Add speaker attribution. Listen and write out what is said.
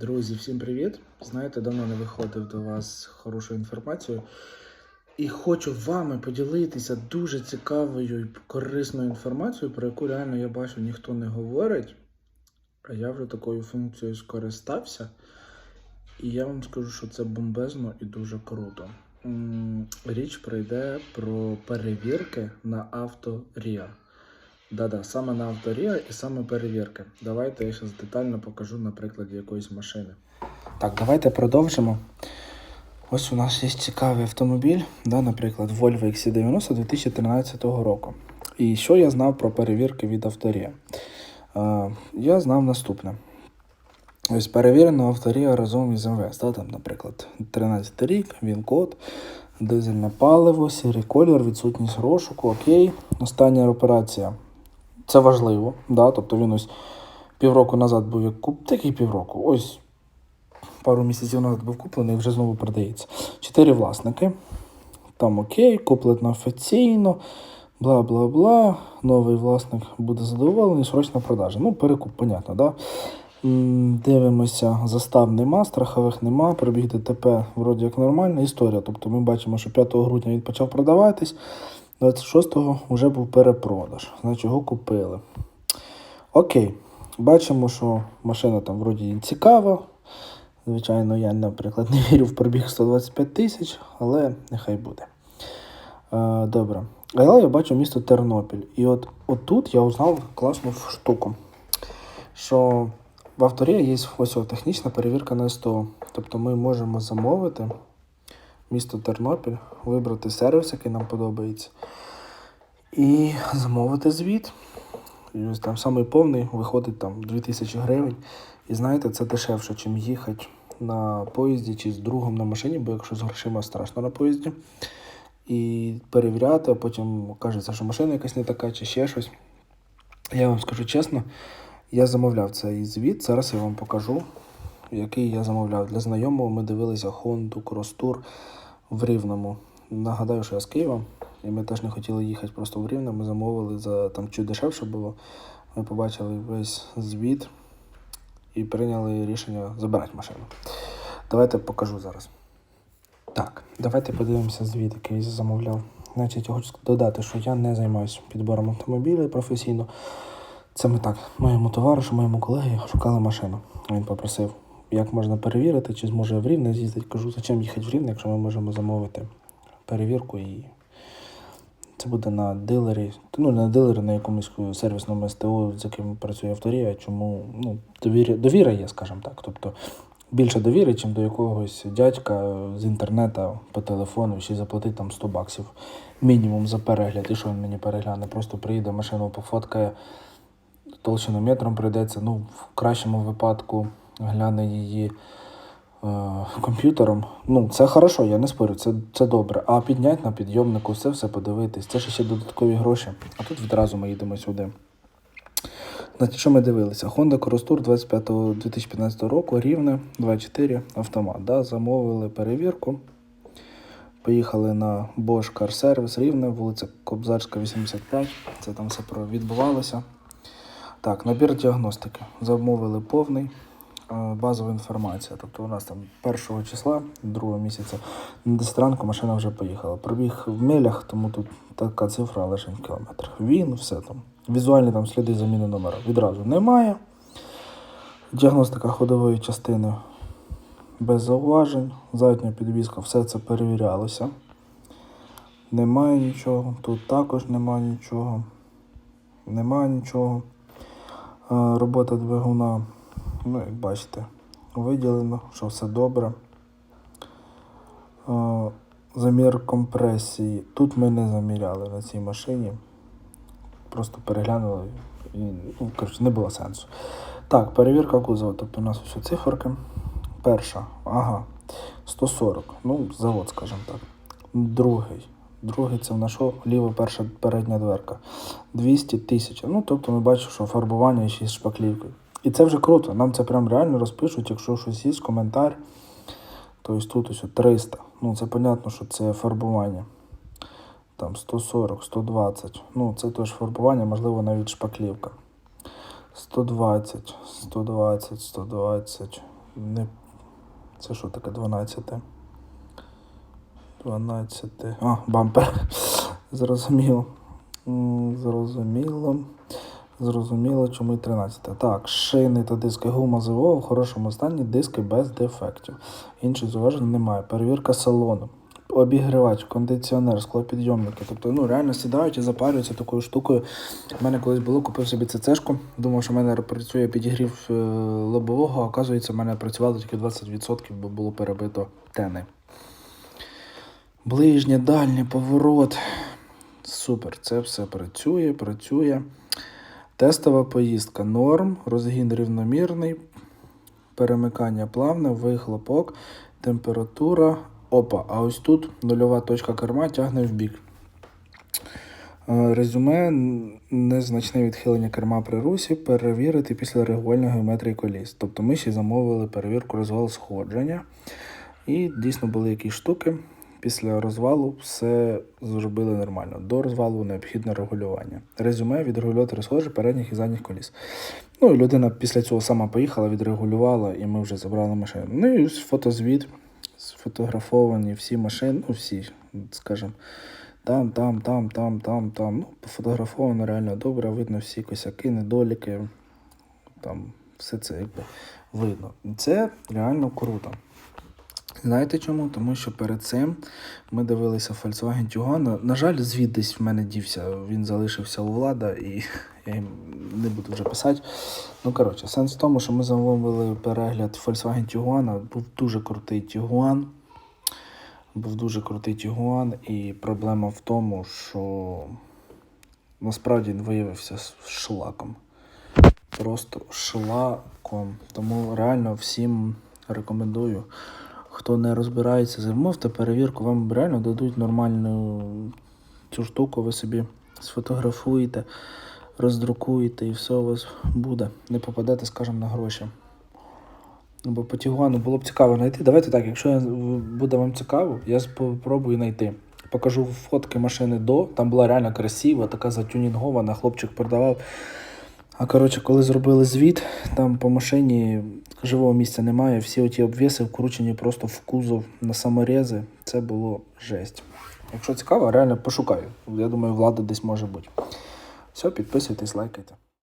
Speaker 1: Друзі, всім привіт! Знаєте, давно не виходив до вас з хорошою інформацією. І хочу вами поділитися дуже цікавою і корисною інформацією, про яку реально я бачу, ніхто не говорить. А я вже такою функцією скористався. І я вам скажу, що це бомбезно і дуже круто. Річ пройде про перевірки на авторія. Да-да, саме на авторія і саме перевірки. Давайте я зараз детально покажу на прикладі якоїсь машини. Так, давайте продовжимо. Ось у нас є цікавий автомобіль, да, наприклад, Volvo XC90 2013 року. І що я знав про перевірки від авторія? Е, я знав наступне. Ось перевірена авторія разом із МВС. Да, там, наприклад, 13 рік, він код, дизельне паливо, сірий колір, відсутність розшуку, окей. Остання операція. Це важливо, да? тобто він ось півроку назад був як куп, такий півроку. Ось пару місяців назад був куплений і вже знову продається. Чотири власники. Там окей, куплено офіційно, бла бла бла. Новий власник буде задоволений, срочна продажа. Ну, перекуп, понятно, да? Дивимося, застав нема, страхових нема, пробіг ДТП вроді як нормальна історія. Тобто ми бачимо, що 5 грудня він почав продаватись, 26-го вже був перепродаж. Значить, його купили. Окей, бачимо, що машина там вроді цікава. Звичайно, я, наприклад, не вірю в пробіг 125 тисяч, але нехай буде. Е, добре. Але я бачу місто Тернопіль. І от отут я узнав класну штуку, що в авторі є ось технічна перевірка на СТО. Тобто ми можемо замовити місто Тернопіль, вибрати сервіс, який нам подобається, і замовити звіт. І ось там самий повний виходить там 2000 гривень. І знаєте, це дешевше, ніж їхати на поїзді чи з другом на машині, бо якщо з грошима страшно на поїзді. І перевіряти, а потім кажеться, що машина якась не така чи ще щось. Я вам скажу чесно, я замовляв цей звіт. Зараз я вам покажу, який я замовляв. Для знайомого ми дивилися Honda Cross Tour в Рівному. Нагадаю, що я з Києва, і ми теж не хотіли їхати просто в Рівне. Ми замовили за там чуть дешевше було. Ми побачили весь звіт і прийняли рішення забирати машину. Давайте покажу зараз. Так, давайте подивимося звіт, який замовляв. Значить, я хочу додати, що я не займаюся підбором автомобілів професійно. Це ми так, моєму товаришу, моєму колегі шукали машину. Він попросив, як можна перевірити, чи зможе в Рівне з'їздити. Кажу, зачем їхати в Рівне, якщо ми можемо замовити перевірку і це буде на дилері, ну не на дилері, на якомусь сервісному СТО, з яким працює авторія, чому ну, довіра, довіра є, скажімо так. Тобто більше довіри, ніж до якогось дядька з інтернету по телефону, ще заплатить там 100 баксів мінімум за перегляд. І що він мені перегляне? Просто приїде, машину пофоткає, толщинометром прийдеться, ну, в кращому випадку гляне її е, комп'ютером. Ну, це хорошо, я не спорю, це, це добре. А підняти на підйомнику, все все подивитись, це ж ще додаткові гроші. А тут відразу ми їдемо сюди. Значить, що ми дивилися? Honda 25 2015 року, рівне 2.4 автомат. Да? Замовили перевірку. Поїхали на Bosch Car Service рівне, вулиця Кобзарська, 85. Це там все відбувалося. Так, набір діагностики. Замовили повний. Е, Базова інформація. Тобто у нас там першого числа, другого місяця, на 10 ранку машина вже поїхала. Пробіг в милях, тому тут така цифра лише в кілометрах. Він, все там. Візуальні там сліди заміни номера відразу немає. Діагностика ходової частини без зауважень. Задня підвізка, все це перевірялося. Немає нічого. Тут також немає нічого. Немає нічого. Е, Робота двигуна, ну, як бачите, виділено, що все добре. Е, Замір компресії. Тут ми не заміряли на цій машині. Просто переглянули і ну, коротше, не було сенсу. Так, перевірка кузова. Тобто у нас ось циферки. Перша, ага, 140. Ну, завод, скажімо так. Другий. Другий це в нашого ліва перша передня дверка. 200 тисяч. Ну, тобто ми бачимо, що фарбування ще з шпаклівкою. І це вже круто. Нам це прям реально розпишуть, якщо щось є, коментар. Тобто тут ось 300. Ну, це понятно, що це фарбування. Там 140, 120. Ну, це теж фарбування, можливо, навіть шпаклівка. 120, 120, 120. Не... Це що таке 12? 12. А, бампер. Зрозуміло. Зрозуміло. Зрозуміло, чому і 13. Так, шини та диски гума ЗВО в хорошому стані, диски без дефектів. Інших зауважень немає. Перевірка салону. Обігрівач, кондиціонер, склопідйомники. Тобто, ну реально сідають і запарюються такою штукою. У мене колись було, купив собі ЦЦшку, думав, що в мене працює підігрів е, лобового, оказується, в мене працювало тільки 20%, бо було перебито тени. Ближнє, дальнє, поворот. Супер, це все працює, працює. Тестова поїздка норм, розгін рівномірний, перемикання плавне, вихлопок, температура. Опа, а ось тут нульова точка керма тягне в бік. Е, Резюме незначне відхилення керма при русі перевірити після регулярної геометрії коліс. Тобто ми ще замовили перевірку розвалу сходження. І дійсно були якісь штуки. Після розвалу все зробили нормально. До розвалу необхідне регулювання. Резюме відрегулювати розходження передніх і задніх коліс. Ну і людина після цього сама поїхала, відрегулювала, і ми вже забрали машину. Ну і фотозвіт, сфотографовані всі машини, ну всі, скажімо, там, там, там, там, там, там. Ну, пофотографовано реально добре, видно всі косяки, недоліки. Там все це якби видно. Це реально круто. Знаєте чому? Тому що перед цим ми дивилися Volkswagen Tiguan. На жаль, звіт десь в мене дівся. Він залишився у влада, і я їм не буду вже писати. Ну, коротше, сенс в тому, що ми замовили перегляд Volkswagen Tiguan. Був дуже крутий Tiguan. Був дуже крутий Tiguan, і проблема в тому, що насправді він виявився шлаком. Просто шлаком. Тому реально всім рекомендую. Хто не розбирається, замовте перевірку, вам реально дадуть нормальну цю штуку, ви собі сфотографуєте, роздрукуєте і все у вас буде. Не попадете, скажімо, на гроші. Ну, Бо по Тігуану було б цікаво знайти. Давайте так, якщо буде вам цікаво, я спробую знайти. Покажу фотки машини до. Там була реально красива, така затюнінгована, хлопчик продавав. А коротше, коли зробили звіт, там по машині живого місця немає, всі оті обвіси вкручені просто в кузов на саморези. Це було жесть. Якщо цікаво, реально пошукаю. Я думаю, влада десь може бути. Все, підписуйтесь, лайкайте.